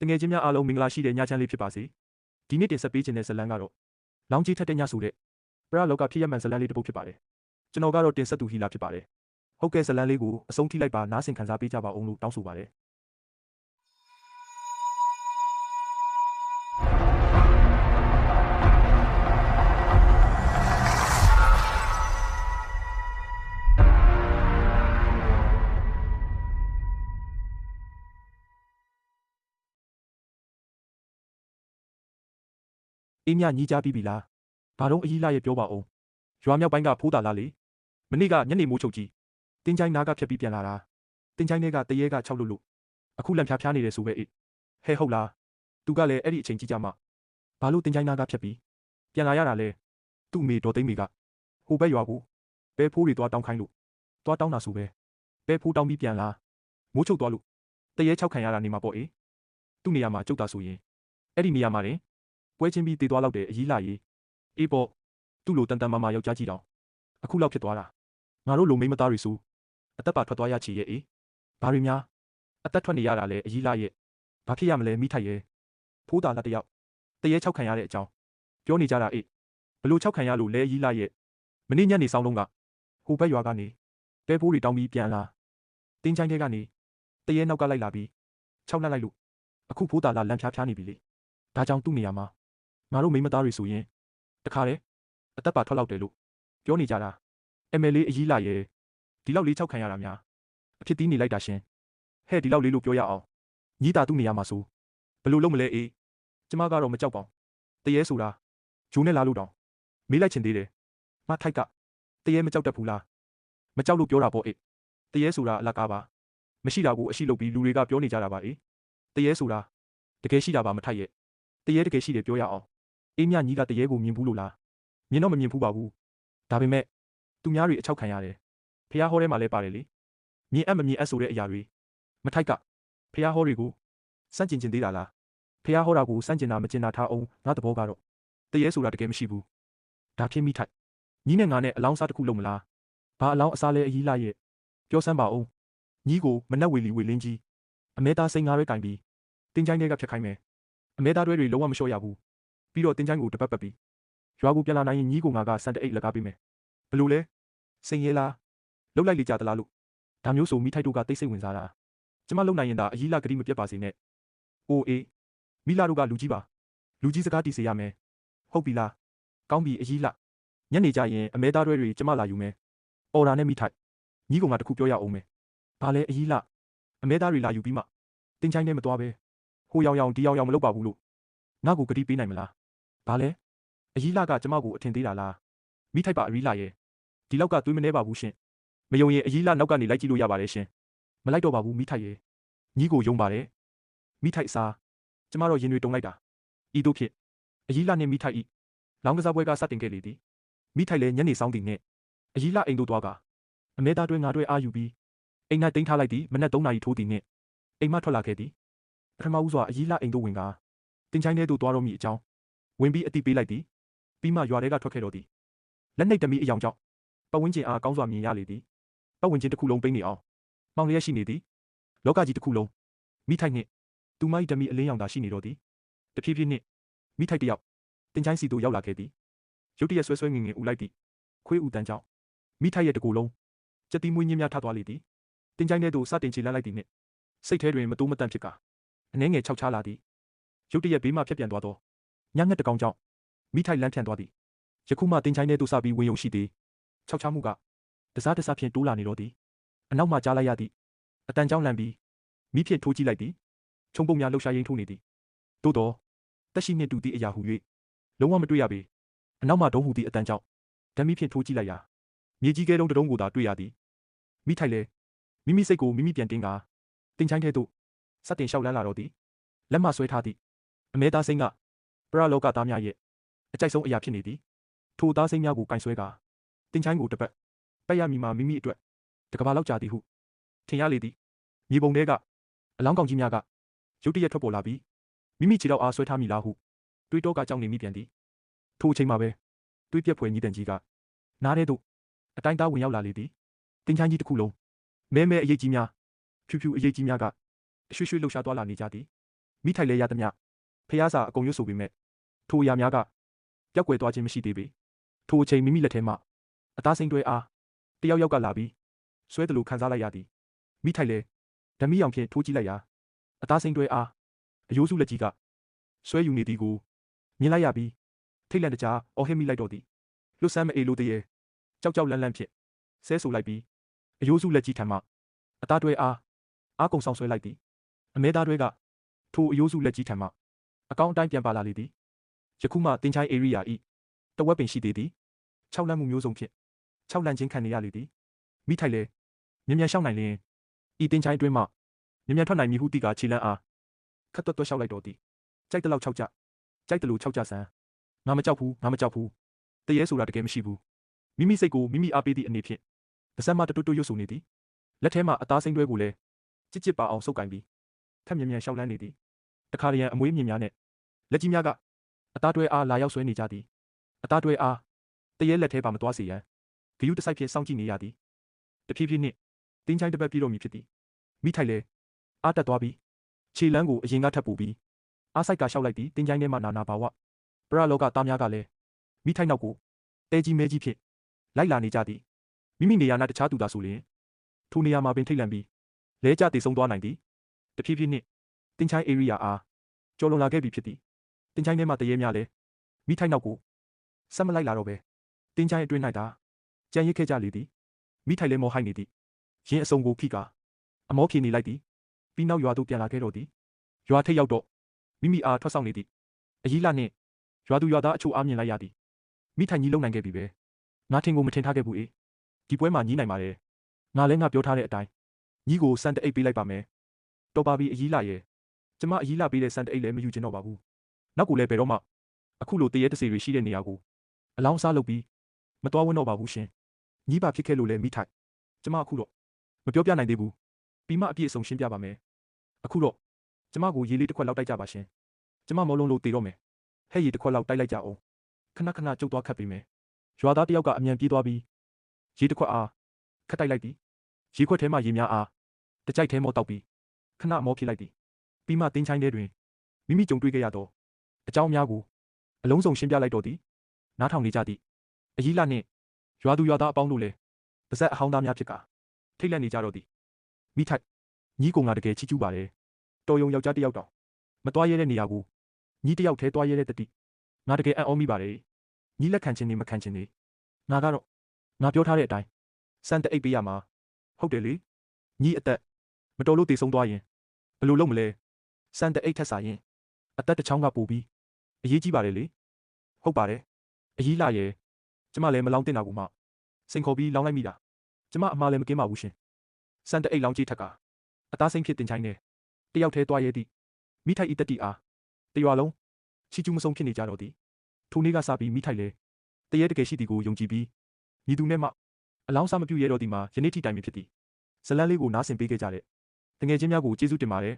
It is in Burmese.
တငယ်ချင်းများအားလုံးမင်္ဂလာရှိတဲ့ညချမ်းလေးဖြစ်ပါစေဒီနေ့တင်ဆက်ပေးခြင်းတဲ့ဇတ်လံကတော့လောင်းကြီးထက်တဲ့ညဆိုတဲ့ပရလောကဖြစ်ရမှန်ဇတ်လံလေးတစ်ပုဒ်ဖြစ်ပါတယ်ကျွန်တော်ကတော့တင်ဆက်သူဟီလာဖြစ်ပါတယ်ဟုတ်ကဲ့ဇတ်လံလေးကိုအဆုံးထိလိုက်ပါနားဆင်ခံစားပေးကြပါအောင်လို့တောင်းဆိုပါတယ် အေးမြညီးကြပြီးပြီလားဘာတော့အကြီးလာရဲ့ပြောပါအောင်ရွာမြောက်ပိုင်းကဖိုးတာလားလေမနေ့ကညနေမိုးချုပ်ကြီးတင်းချိုင်းနားကဖြတ်ပြီးပြန်လာတာတင်းချိုင်းတွေကတရေက6လို့လို့အခုလန့်ဖျားဖျားနေတယ်ဆိုပဲအေးဟဲဟုတ်လားသူကလည်းအဲ့ဒီအချိန်ကြီးကြမှာဘာလို့တင်းချိုင်းနားကဖြတ်ပြီးပြန်လာရတာလဲသူ့အမေတော်သိမ့်မေကဟိုဘက်ရွာကိုဘဲဖိုးတွေသွားတောင်းခိုင်းလို့သွားတောင်းတာဆိုပဲဘဲဖိုးတောင်းပြီးပြန်လာမိုးချုပ်သွားလို့တရေ6ခံရတာနေမှာပေါ့အေးသူ့နေရာမှာကျုပ်တာဆိုရင်အဲ့ဒီနေရာမှာတင် ပွဲချင်းပြီးတည်သွားတော့တယ်အကြီးလာရေးအေးပေါ့သူ့လိုတန်တန်မာမာယောက်ျားကြီးတောင်အခုလောက်ဖြစ်သွားတာငါတို့လိုမိန်းမသားတွေဆိုအသက်ပါထွက်သွားရချီရဲ့အေးဘာတွေများအသက်ထွက်နေရတာလဲအကြီးလာရဲ့ဘာဖြစ်ရမလဲမိထိုက်ရဲ့ဖိုးတာလာတယောက်တရေ၆ခံရတဲ့အကြောင်းပြောနေကြတာအေးဘလို့၆ခံရလို့လဲအကြီးလာရဲ့မနေ့ညနေဆောင်လုံးကဟိုဘက်ရွာကနေတဲဖိုးတွေတောင်းပြီးပြန်လာတင်းချိုင်းတဲကနေတရေနောက်ကလိုက်လာပြီး၆နှက်လိုက်လို့အခုဖိုးတာလာလမ်းဖြားဖြားနေပြီလေဒါကြောင့်သူ့နေရာမှာ ငါတို့မိန်းမသားတွေဆိုရင်တခါတည်းအသက်ပါထွက်လောက်တယ်လို့ပြောနေကြတာ MLA အကြီးလာရဲ့ဒီလောက်လေးချောက်ခံရတာများအဖြစ်တီးနေလိုက်တာရှင်ဟဲ့ဒီလောက်လေးလို့ပြောရအောင်ညီတာသူ့နေရာမှာဆိုဘယ်လိုလုပ်မလဲအေးကျမကတော့မကြောက်ပါဘူးတရေဆိုတာဂျိုးနဲ့လာလို့တောင်မေးလိုက်ချင်သေးတယ်မထိုက်ကတရေမကြောက်တတ်ဘူးလားမကြောက်လို့ပြောတာပေါ့အေးတရေဆိုတာအလကားပါမရှိတာကိုအရှိလုပ်ပြီးလူတွေကပြောနေကြတာပါအေးတရေဆိုတာတကယ်ရှိတာပါမထိုက်ရဲ့တရေတကယ်ရှိတယ်ပြောရအောင် အေးမြညီကတရေကိုမြင်ဘူးလို့လားမြင်တော့မမြင်ဘူးပါဘူးဒါပေမဲ့သူများတွေအချောက်ခံရတယ်ဖះဟောထဲမှာလဲပါတယ်လေမြင်အပ်မမြင်အပ်ဆိုတဲ့အရာတွေမထိုက်ကဖះဟောတွေကိုစန့်ကျင်ကျင်သေးတာလားဖះဟောတာကိုစန့်ကျင်တာမကျင်တာထားအောင်ငါသဘောကတော့တရေဆိုတာတကယ်မရှိဘူးဒါဖြစ်မိထိုက်ညီနဲ့ငါနဲ့အလောင်းစားတစ်ခုလုံးမလားဘာအလောင်းအစားလဲအကြီးလာရဲ့ပြောစမ်းပါအောင်ညီကိုမနှက်ဝေလီဝေလင်းကြီးအမဲသားစိန်ငါးရဲကင်ပြီးတင်းချိုင်းတွေကဖြတ်ခိုင်းမယ်အမဲသားတွဲတွေလုံးဝမလျှော့ရဘူး ပြီးတော့တင်းချိုင်းကိုတပတ်ပတ်ပြီးရွာကိုပြန်လာနိုင်ရင်ညီကိုငါကစံတအိတ်လကားပေးမယ်ဘလို့လဲစိန်ရဲလားလှုပ်လိုက်လေကြသလားလို့ဒါမျိုးဆိုမိထိုက်တို့ကတိတ်ဆိတ်ဝင်စားတာကျမလုံနိုင်ရင်ဒါအကြီးလာဂတိမပြတ်ပါစေနဲ့အိုအေးမိလာတို့ကလူကြီးပါလူကြီးစကားတီးစေရမယ်ဟုတ်ပြီလားကောင်းပြီအကြီးလာညနေကျရင်အမဲသားတွဲတွေကျမလာယူမယ်အော်ဒါနဲ့မိထိုက်ညီကောင်ကတခုပြောရအောင်မယ်ဘာလဲအကြီးလာအမဲသားတွေလာယူပြီးမှတင်းချိုင်းနဲ့မသွားပဲဟိုရောင်ရောင်ဒီရောင်ရောင်မလုပ်ပါဘူးလို့ငါ့ကိုဂတိပေးနိုင်မလား ဘာလဲအကြီးလာကကျမကိုအထင်သေးတာလားမိထိုက်ပါအရီလာရဲ့ဒီလောက်ကသွေးမနှဲပါဘူးရှင်မယုံရင်အကြီးလာနောက်ကနေလိုက်ကြည့်လို့ရပါတယ်ရှင်မလိုက်တော့ပါဘူးမိထိုက်ရဲ့ညီကိုယုံပါတယ်မိထိုက်စားကျမတော့ရင်တွေတုံလိုက်တာဤတို့ဖြစ်အကြီးလာနဲ့မိထိုက်ဤလောင်းကစားပွဲကစတင်ခဲ့လေသည်မိထိုက်လည်းညနေဆောင်တင်နဲ့အကြီးလာအိမ်တို့သွားကအမဲသားတွဲငါတွဲအာယူပြီးအိမ်၌တင်းထားလိုက်သည်မနက်3နာရီထိုးသည်နှင့်အိမ်မထွက်လာခဲ့သည်ပထမဦးစွာအကြီးလာအိမ်တို့ဝင်ကတင်ချိုင်းထဲသို့သွားတော့မိအကြောင်း ဝင်ပြီးအတိပေးလိုက်သည်ပြီးမှရွာထဲကထွက်ခဲ့တော့သည်လက်နှိပ်တမီအယောင်ကြောင့်ပတ်ဝန်းကျင်အားကောင်းစွာမြင်ရလေသည်ပတ်ဝန်းကျင်တစ်ခုလုံးပိန်းနေအောင်မှောင်လျက်ရှိနေသည်လောကကြီးတစ်ခုလုံးမိထိုက်နှင့်သူမ၏တမီအလင်းရောင်သာရှိနေတော့သည်တဖြည်းဖြည်းနှင့်မိထိုက်တစ်ယောက်တင်ချိုင်းစီသို့ရောက်လာခဲ့သည်ရုတ်တရက်ဆွဲဆွဲငင်ငင်ဦးလိုက်သည်ခွေးဦးတန်းကြောင့်မိထိုက်ရဲ့တကူလုံးစက်တီမွေးညင်းများထသွားလေသည်တင်ချိုင်းထဲသို့စတင်ချီလန်းလိုက်သည်နှင့်စိတ်ထဲတွင်မတိုးမတန့်ဖြစ်ကာအနှဲငယ်ခြောက်ချလာသည်ရုတ်တရက်ဘေးမှဖြတ်ပြန်သွားသော ညငှက်တကောင်ကြောင့်မိထိုက်လန်းဖြန့်သွားသည်ယခုမှတင်ချိုင်းထဲသို့စပြီးဝင်ယုံရှိသည်ခြောက်ချမှုကတစားတစားဖြင့်တိုးလာနေတော့သည်အနောက်မှကြားလိုက်ရသည်အတန်ကြောင်းလန့်ပြီးမိဖြင့်ထိုးကြည့်လိုက်သည်ခြုံပုံများလှုပ်ရှားရင်းထိုးနေသည်သို့တော့တက်ရှိနှင့်တူသည့်အရာဟု၍လုံးဝမတွေ့ရပေအနောက်မှဒုံးဟူသည့်အတန်ကြောင့်ဓာမိဖြင့်ထိုးကြည့်လိုက်ရာမြေကြီးကဲတုံးတုံးကိုသာတွေ့ရသည်မိထိုက်လဲမိမိစိတ်ကိုမိမိပြန်တင်းကာတင်ချိုင်းထဲသို့စတင်လျှောက်လန်းလာတော့သည်လက်မဆွဲထားသည့်အမဲသားစိမ့်က ပရလောကသားများရဲ့အကြိုက်ဆုံးအရာဖြစ်နေသည်ထိုသားစိမ့်များကိုကင်ဆွဲကာတင်ချိုင်းကိုတပတ်ပတ်ရမီမှာမိမိအတွက်တကဘာလောက်ကြာသည်ဟုထင်ရလေသည်မြေပုံထဲကအလောင်းကောင်ကြီးများကရုတ်တရက်ထွက်ပေါ်လာပြီးမိမိခြေတော့အားဆွဲထားမိလားဟုတွေးတောကကြောက်နေမိပြန်သည်ထိုအချိန်မှာပဲတွေးပြက်ဖွယ်ညီတန်ကြီးကနားထဲသို့အတိုင်းသားဝင်ရောက်လာလေသည်တင်ချိုင်းကြီးတစ်ခုလုံးမဲမဲအရေးကြီးများဖြူဖြူအရေးကြီးများကရွှေရွှေလှုပ်ရှားသွားလာနေကြသည်မိထိုက်လဲရသမျှ ဖះစာအကုန်ရွတ်ဆိုပေမဲ့ထိုအရာများကပျောက်ကွယ်သွားခြင်းမရှိသေးပေထိုအချိန်မိမိလက်ထဲမှအသားစိမ့်တွဲအားတယောက်ယောက်ကလာပြီးဆွဲတယ်လို့ခံစားလိုက်ရသည်မိထိုက်လဲဓမီအောင်ဖြင့်ထိုးကြည့်လိုက်ရာအသားစိမ့်တွဲအားအယိုးစုလက်ကြီးကဆွဲယူနေသည်ကိုမြင်လိုက်ရပြီးထိတ်လန့်တကြားအော်ဟစ်မိလိုက်တော့သည်လွတ်ဆန်းမအေလိုတည်းရဲ့ကြောက်ကြောက်လန့်လန့်ဖြင့်ဆဲဆူလိုက်ပြီးအယိုးစုလက်ကြီးထံမှအသားတွဲအားအားကုန်ဆောင်ဆွဲလိုက်သည်အမဲသားတွဲကထိုအယိုးစုလက်ကြီးထံမှ အကောင့်အတိုင်းပြန်ပါလာလေသည်ယခုမှတင်ချိုင်း area ၏တဝက်ပင်ရှိသေးသည်၆လန့်မှုမျိုးစုံဖြင့်၆လန့်ချင်းခံနေရလေသည်မိထိုက်လေမြ мян ရှောက်နိုင်လျင်ဤတင်ချိုင်းအတွင်းမှမြ мян ထွက်နိုင်မည်ဟုတိကခြေလန်းအားခတ်တွတ်တွတ်လျှောက်လိုက်တော်သည်ကြိုက်တလောက်၆ကြကြိုက်တလို့၆ကြဆန်းငါမကြောက်ဘူးငါမကြောက်ဘူးတရေဆိုတာတကယ်မရှိဘူးမိမိစိတ်ကိုမိမိအားပေးသည့်အနေဖြင့်ပါစက်မတတွတ်တွတ်ရွတ်ဆိုနေသည်လက်ထဲမှာအသားစိမ့်တွဲကိုလည်းကြစ်ကြစ်ပါအောင်စုပ်ကင်ပြီးခက်မြ мян ရှောက်လန်းနေသည်တခါတရံအမွေးမြင့်များနဲ့ လက်ကြီးများကအသားတွဲအားလာရောက်ဆွဲနေကြသည်အသားတွဲအားတရေလက်ထဲပါမသွားစေရန်ဂယုတစိုက်ဖြင့်စောင့်ကြည့်နေရသည်တဖြည်းဖြည်းနှင့်တင်းချိုင်းတစ်ပတ်ပြည့်တော့မည်ဖြစ်သည်မိထိုက်လေအားတက်သွားပြီးခြေလန်းကိုအရင်ကထပ်ပူပြီးအားဆိုင်ကရှောက်လိုက်သည်တင်းချိုင်းထဲမှနာနာပါဝပရလောကသားများကလည်းမိထိုက်နောက်ကိုတဲကြီးမဲကြီးဖြင့်လိုက်လာနေကြသည်မိမိနေရာ၌တခြားသူသာဆိုလျင်ထိုနေရာမှာပင်ထိတ်လန့်ပြီးလဲကျတည်ဆုံးသွားနိုင်သည်တဖြည်းဖြည်းနှင့်တင်းချိုင်း area အားကျော်လွန်လာခဲ့ပြီဖြစ်သည် တင်းချိုင်းထဲမှာတရေများလဲမိထိုက်နောက်ကိုဆက်မလိုက်လာတော့ပဲတင်းချိုင်းအတွင်း၌သာကြံရစ်ခဲ့ကြလေသည်မိထိုက်လဲမောဟိုက်နေသည်ရင်အစုံကိုဖိကာအမောဖြေနေလိုက်သည်ပြီးနောက်ရွာသို့ပြန်လာခဲ့တော့သည်ရွာထိပ်ရောက်တော့မိမိအားထွက်ဆောင်နေသည်အကြီးလာနှင့်ရွာသူရွာသားအချို့အားမြင်လိုက်ရသည်မိထိုင်ကြီးလုံနိုင်ခဲ့ပြီပဲငါထင်ကိုမထင်ထားခဲ့ဘူးအေးဒီပွဲမှာညီးနိုင်ပါတယ်ငါလည်းငါပြောထားတဲ့အတိုင်းညီးကိုစံတအိတ်ပေးလိုက်ပါမယ်တော်ပါပြီအကြီးလာရဲ့ကျမအကြီးလာပေးတဲ့စံတအိတ်လည်းမယူချင်တော့ပါဘူး နောက်ကိုလည်းဘယ်တော့မှအခုလိုတရေတစေတွေရှိတဲ့နေရာကိုအလောင်းစားလုပ်ပြီးမတော်ဝန်းတော့ပါဘူးရှင်ညီးပါဖြစ်ခဲ့လို့လဲမိထိုင်ကျမအခုတော့မပြောပြနိုင်သေးဘူးပြီးမှအပြည့်အစုံရှင်းပြပါမယ်အခုတော့ကျမကိုရေလေးတစ်ခွက်လောက်တိုက်ကြပါရှင်ကျမမောလုံးလို့တေတော့မယ်ဟဲ့ရေတစ်ခွက်လောက်တိုက်လိုက်ကြအောင်ခဏခဏကျုပ်သွားခတ်ပေးမယ်ရွာသားတယောက်ကအမြန်ပြေးသွားပြီးရေတစ်ခွက်အားခတ်တိုက်လိုက်သည်ရေခွက်ထဲမှာရေများအားတကြိုက်ထဲမောတောက်ပြီးခဏမောဖြစ်လိုက်သည်ပြီးမှတင်းချိုင်းထဲတွင်မိမိကြုံတွေ့ခဲ့ရသော အကြောင်းများကိုအလုံးစုံရှင်းပြလိုက်တော့သည်နားထောင်နေကြသည်အကြီးလာနှင့်ရွာသူရွာသားအပေါင်းတို့လည်းပါဇက်အဟောင်းသားများဖြစ်ကာထိတ်လန့်နေကြတော့သည်မိထိုက်ညီးကုံကတကယ်ချီးကျူးပါတယ်တော်ယုံယောက်ျားတစ်ယောက်တောင်မတွားရဲတဲ့နေရာကိုညီးတစ်ယောက်ထဲတွားရဲတဲ့တတိငါတကယ်အံ့ဩမိပါတယ်ညီးလက်ခံခြင်းနေမခံခြင်းနေငါကတော့ငါပြောထားတဲ့အတိုင်းစံတအိတ်ပေးရမှာဟုတ်တယ်လေညီးအသက်မတော်လို့တည်ဆုံးသွားရင်ဘယ်လိုလုပ်မလဲစံတအိတ်ထက်စားရင် အသက်တစ်ချောင်းကပိုပြီးအရေးကြီးပါတယ်လေဟုတ်ပါတယ်အကြီးလာရဲ့ကျမလည်းမလောင်းတင်တာကူမှစိန်ခေါ်ပြီးလောင်းလိုက်မိတာကျမအမှားလည်းမကင်းပါဘူးရှင်စံတအိတ်လောင်းကြီးထက်ကအသားစိမ့်ဖြစ်တင်ချိုင်းနေတယောက်သေးသွားရဲသည်မိထိုက်ဤတက်တီအားတရွာလုံးချီကျူးမဆုံးဖြစ်နေကြတော့သည်ထိုနေ့ကစပြီးမိထိုက်လေတရေတကယ်ရှိသည်ကိုယုံကြည်ပြီးညီသူနဲ့မှအလောင်းစားမပြုတ်ရတော့သည်မှာယနေ့ထိတိုင်ပင်ဖြစ်သည်ဇလန်းလေးကိုနားဆင်ပေးခဲ့ကြတဲ့တငယ်ချင်းများကိုကျေးဇူးတင်ပါတယ်